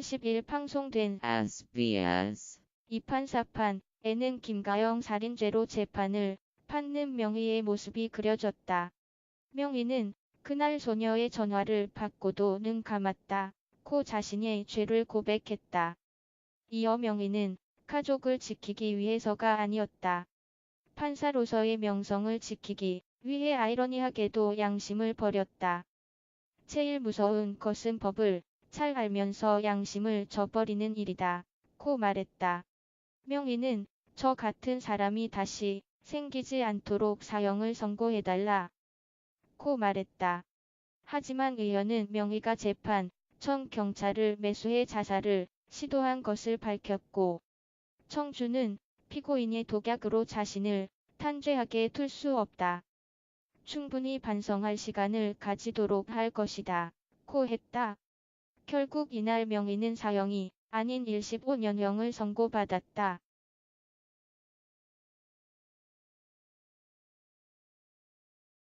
10일 방송된 SBS 2판 4판에는 김가영 살인죄로 재판을 받는 명희의 모습이 그려졌다. 명희는 그날 소녀의 전화를 받고도 눈 감았다. 코 자신의 죄를 고백했다. 이어 명희는 가족을 지키기 위해서가 아니었다. 판사로서의 명성을 지키기 위해 아이러니하게도 양심을 버렸다. 제일 무서운 것은 법을 잘 알면서 양심을 저버리는 일이다. 고 말했다. 명희는 저 같은 사람이 다시 생기지 않도록 사형을 선고해달라. 고 말했다. 하지만 의원은 명희가 재판 청 경찰을 매수해 자살을 시도한 것을 밝혔고 청주는 피고인의 독약으로 자신을 탄죄하게 둘 수 없다. 충분히 반성할 시간을 가지도록 할 것이다. 고 했다. 결국 이날 명희는 사형이 아닌 15년형을 선고받았다.